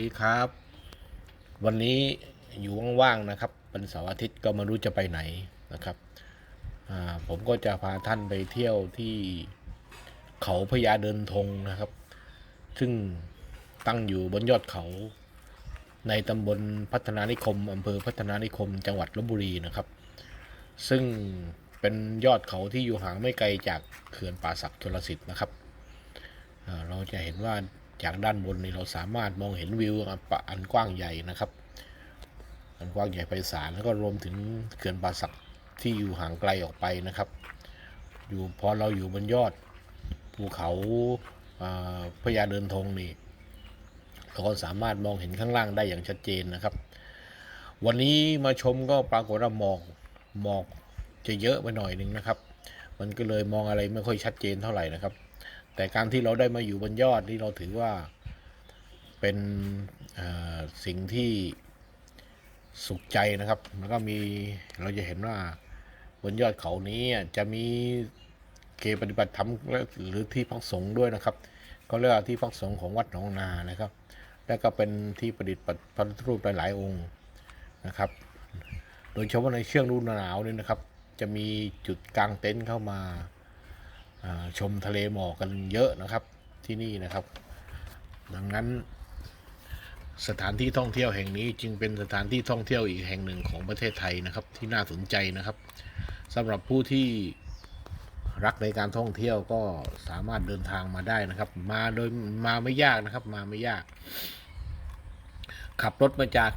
ดีครับ วันนี้อยู่ว่างๆนะครับเป็นเสาร์อาทิตย์ก็ไม่รู้จะไปไหนนะครับผมก็จะพาท่านไปเที่ยวที่เขาพญาเดินธงนะครับ ซึ่งตั้งอยู่บนยอดเขา ในตำบลพัฒนานิคมอำเภอพัฒนานิคมจังหวัดลบบุรีนะครับ ซึ่งเป็นยอดเขาที่อยู่ห่างไม่ไกลจากเขื่อนป่าสักชลสิทธิ์นะครับเราจะเห็นว่า จากด้านบนนี่เราสามารถมองเห็นวิวอันกว้างใหญ่นะครับ อันกว้างใหญ่ไพศาลแล้วก็รวมถึงเขื่อนป่าสักที่อยู่ห่างไกลออกไปนะครับ อยู่พอเราอยู่บนยอดภูเขาพญาเดินธงนี่เราก็สามารถมองเห็นข้างล่างได้อย่างชัดเจนนะครับ วันนี้มาชมก็ปรากฏว่าหมอกหมอกจะเยอะไปหน่อยนึงนะครับ มันก็เลยมองอะไรไม่ค่อยชัดเจนเท่าไหร่นะครับ แต่การที่เราได้มาอยู่บนยอดนี่เราถือว่าเป็นสิ่งที่สุขใจนะครับ แล้วก็มีเราจะเห็นว่าบนยอดเขานี้จะมีเขตปฏิบัติธรรมหรือที่พักสงฆ์ด้วยนะครับเขาเรียกว่าที่พักสงฆ์ของวัดหนองนานะครับ และก็เป็นที่ประดิษฐ์พระพุทธรูปหลายๆองค์นะครับ โดยเฉพาะในเช่วงฤดูหนาวนี่นะครับ จะมีจุดกลางเต็นท์เข้ามา ชมทะเลหมอกกันเยอะนะครับที่นี่นะครับ ดังนั้นสถานที่ท่องเที่ยวแห่งนี้จึงเป็นสถานที่ท่องเที่ยวอีกแห่งหนึ่งของประเทศไทยนะครับ ที่น่าสนใจนะครับสำหรับผู้ที่รักในการท่องเที่ยวก็สามารถเดินทางมาได้นะครับ มาโดยมาไม่ยากนะครับ มาไม่ยาก ขับรถมาจาก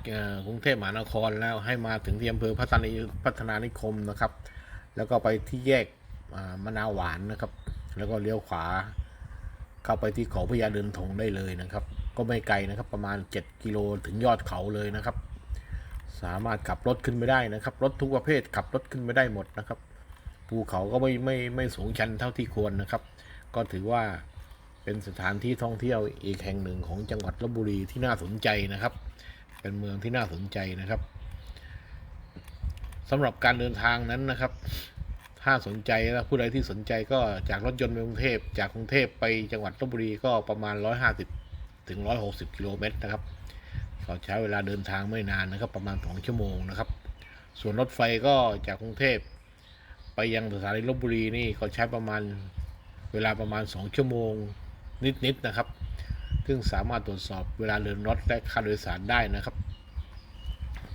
กรุงเทพมหานครแล้วให้มาถึงที่อำเภอพัฒนานิคมนะครับ แล้วก็ไปที่แยก มะนาวหวานนะครับ แล้วก็เลี้ยวขวา เข้าไปที่เขาพญาเดินธงได้เลยนะครับ ก็ไม่ไกลนะครับ ประมาณ 7 กิโลถึงยอดเขาเลยนะครับ สามารถขับรถขึ้นไปได้นะครับ รถทุกประเภทขับรถขึ้นไปได้หมดนะครับภูเขาก็ไม่ไม่ไม่สูงชันเท่าที่ควรนะครับ ก็ถือว่าเป็นสถานที่ท่องเที่ยวอีกแห่งหนึ่งของจังหวัดลบบุรีที่น่าสนใจนะครับ เป็นเมืองที่น่าสนใจนะครับสำหรับการเดินทางนั้นนะครับ ถ้าสนใจนะผู้ใดที่สนใจก็จากรถยนต์ไปกรุงเทพ จากกรุงเทพไปจังหวัดลบบุรีก็ประมาณ 150 ถึง 160 กิโลเมตรนะครับก็ใช้เวลาเดินทางไม่นานนะครับ ประมาณ 2 ชั่วโมงนะครับ ส่วนรถไฟก็จากกรุงเทพ ไปยังสถานีลบบุรีนี่ก็ใช้ประมาณเวลาประมาณ 2 ชั่วโมงนิดๆนะครับ ซึ่งสามารถตรวจสอบเวลาเดินรถและค่าโดยสารได้นะครับ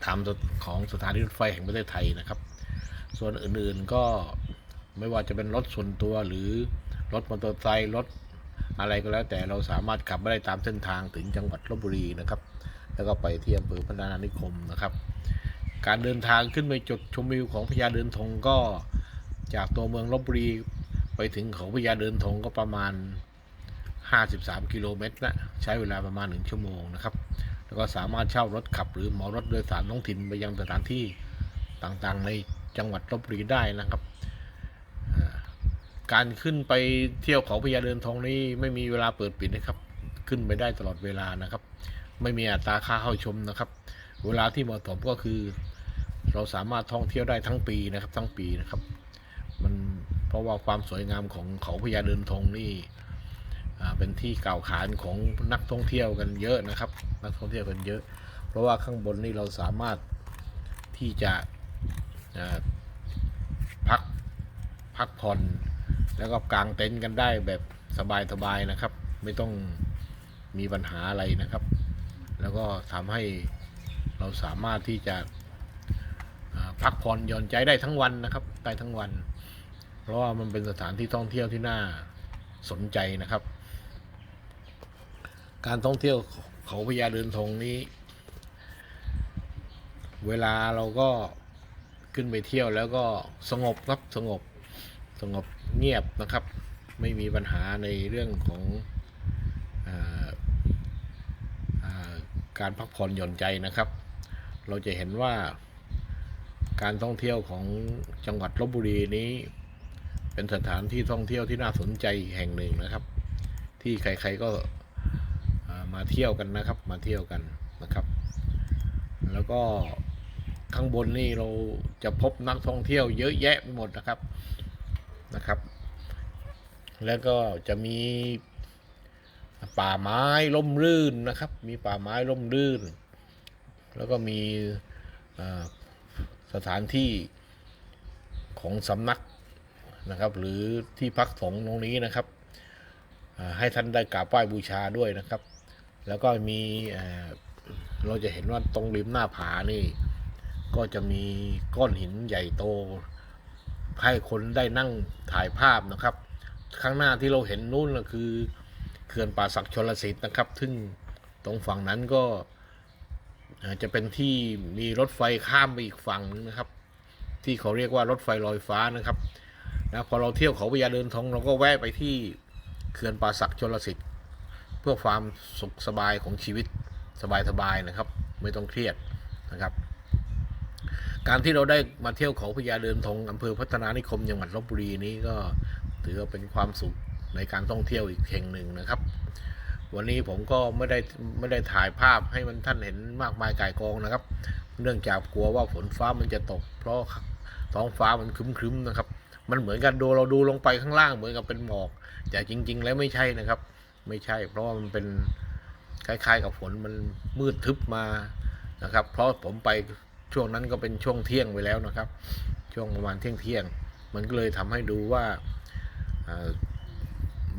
ตามของสถานีรถไฟแห่งประเทศไทยนะครับ ส่วนอื่นๆก็ไม่ว่าจะเป็นรถส่วนตัวหรือรถมอเตอร์ไซค์รถอะไรก็แล้ว แต่เราสามารถขับไปได้ตามเส้นทางถึงจังหวัดลบบุรีนะครับ แล้วก็ไปที่อำเภอพัฒนานิคมนะครับ การเดินทางขึ้นไปจุดชมวิวของพญาเดินธงก็จากตัวเมืองลบบุรีไปถึงเขาพญาเดินธงก็ประมาณ 53 กิโลเมตรนะใช้เวลาประมาณ 1 ชั่วโมงนะครับ แล้วก็สามารถเช่ารถขับหรือเหมารถโดยสารท้องถิ่นไปยังสถานที่ต่างๆใน จังหวัดลบบุรีได้นะครับ การขึ้นไปเที่ยวเขาพญาเดินทองนี้ไม่มีเวลาเปิดปิดนะครับ ขึ้นไปได้ตลอดเวลานะครับ ไม่มีอัตราค่าเข้าชมนะครับ เวลาที่เหมาะสมก็คือ เราสามารถท่องเที่ยวได้ทั้งปีนะครับ ทั้งปีนะครับ มันเพราะว่าความสวยงามของเขาพญาเดินทองนี่เป็นที่กล่าวขานของนักท่องเที่ยวกันเยอะนะครับ นักท่องเที่ยวกันเยอะ เพราะว่าข้างบนนี่เราสามารถที่จะ อ่าพักพักผ่อนแล้วก็กางเต็นท์กันได้แบบสบายๆนะครับ ไม่ต้องมีปัญหาอะไรนะครับ แล้วก็ทำให้เราสามารถที่จะพักผ่อนหย่อนใจได้ทั้งวันนะครับได้ทั้งวัน เพราะว่ามันเป็นสถานที่ท่องเที่ยวที่น่าสนใจนะครับ การท่องเที่ยวเขาพญาเดินธงนี้ เวลาเราก็ ขึ้นไปเที่ยวแล้วก็สงบครับสงบสงบเงียบนะครับ ไม่มีปัญหาในเรื่องของออาการพักผ่อนหย่อนใจนะครับ เราจะเห็นว่าการท่องเที่ยวของจังหวัดลบบุรีนี้ เป็นสถานที่ท่องเที่ยวที่น่าสนใจแห่งหนึ่งนะครับ ที่ใครๆก็มาเที่ยวกันนะครับ มาเที่ยวกันนะครับ แล้วก็ ข้างบนนี่เราจะพบนักท่องเที่ยวเยอะแยะไปหมดนะครับนะครับ แล้วก็จะมีป่าไม้ร่มรื่นนะครับ มีป่าไม้ร่มรื่น แล้วก็มีสถานที่ของสำนักนะครับ หรือที่พักสงฆ์ตรงนี้นะครับ ให้ท่านได้กราบไหว้บูชาด้วยนะครับ แล้วก็มีเราจะเห็นว่าตรงริมหน้าผานี่ ก็จะมีก้อนหินใหญ่โต ให้คนได้นั่งถ่ายภาพนะครับ ข้างหน้าที่เราเห็นนู่นก็คือเขื่อนป่าศักดิ์ชลสิทธิ์นะครับ ซึ่งตรงฝั่งนั้นก็จะเป็นที่มีรถไฟข้ามไปอีกฝั่งนึงนะครับ ที่เขาเรียกว่ารถไฟลอยฟ้านะครับนะพอเราเที่ยวเขาพญาเดินทองเราก็แวะไปที่เขื่อนป่าศักดิ์ชลสิทธิ์เพื่อความสุขสบายของชีวิตสบายๆนะครับ ไม่ต้องเครียดนะครับ การที่เราได้มาเที่ยวเขาพญาเดินทงอำเภอพัฒนานิคมจังหวัดลบบุรีนี้ก็ถือว่าเป็นความสุขในการท่องเที่ยวอีกแห่งหนึ่งนะครับ วันนี้ผมก็ไม่ได้ไม่ได้ถ่ายภาพให้มันท่านเห็นมากมายกายกองนะครับ เนื่องจากกลัวว่าฝนฟ้ามันจะตก เพราะท้องฟ้ามันครึ้มๆนะครับ มันเหมือนกันดูเราดูลงไปข้างล่างเหมือนกับเป็นหมอก แต่จริง ๆ แล้วไม่ใช่นะครับ ไม่ใช่ เพราะามันเป็นคล้าย ๆ กับฝนมันมืดทึบมานะครับ เพราะผมไป ช่วงนั้นก็เป็นช่วงเที่ยงไปแล้วนะครับ ช่วงประมาณเที่ยงเที่ยงมันก็เลยทำให้ดูว่า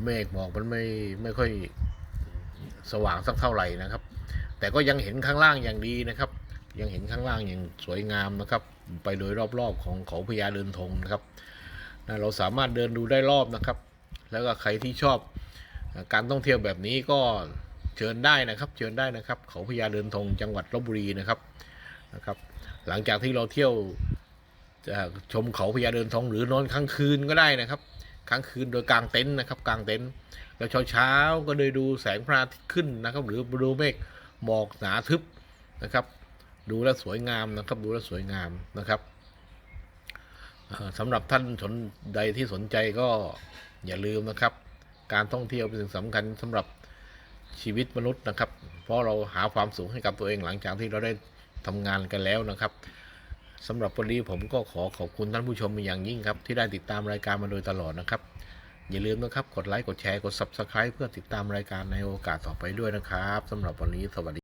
เมฆหมอกมันไม่ไม่ค่อยสว่างสักเท่าไหร่นะครับ แต่ก็ยังเห็นข้างล่างอย่างดีนะครับ ยังเห็นข้างล่างอย่างสวยงามนะครับ ไปโดยรอบๆของเขาพญาเดินธงนะครับนะเราสามารถเดินดูได้รอบนะครับ แล้วก็ใครที่ชอบการท่องเที่ยวแบบนี้ก็เชิญได้นะครับ เชิญได้นะครับ เขาพญาเดินธงจังหวัดลบบุรีนะครับนะครับ หลังจากที่เราเที่ยวจะชมเขาพญาเดินทองหรือนอนค้างคืนก็ได้นะครับค้างคืนโดยกลางเต็นท์นะครับกลางเต็นท์แล้วเช้าๆก็เลยดูแสงพระอาทิตย์ขึ้นนะครับ หรือดูเมฆหมอกหนาทึบนะครับ ดูแลสวยงามนะครับ ดูแลสวยงามนะครับสำหรับท่านสนใดที่สนใจก็อย่าลืมนะครับ การท่องเที่ยวเป็นสิ่งสำคัญสำหรับชีวิตมนุษย์นะครับ เพราะเราหาความสุขให้กับตัวเองหลังจากที่เราได้ ทำงานกันแล้วนะครับสำหรับวันนี้ผมก็ขอขอบคุณท่านผู้ชมเป็นอย่างยิ่งครับ ที่ได้ติดตามรายการมาโดยตลอดนะครับ อย่าลืมนะครับ กดไลค์กดแชร์กด Subscribe เพื่อติดตามรายการในโอกาสต่อไปด้วยนะครับสำหรับวันนี้สวัสดี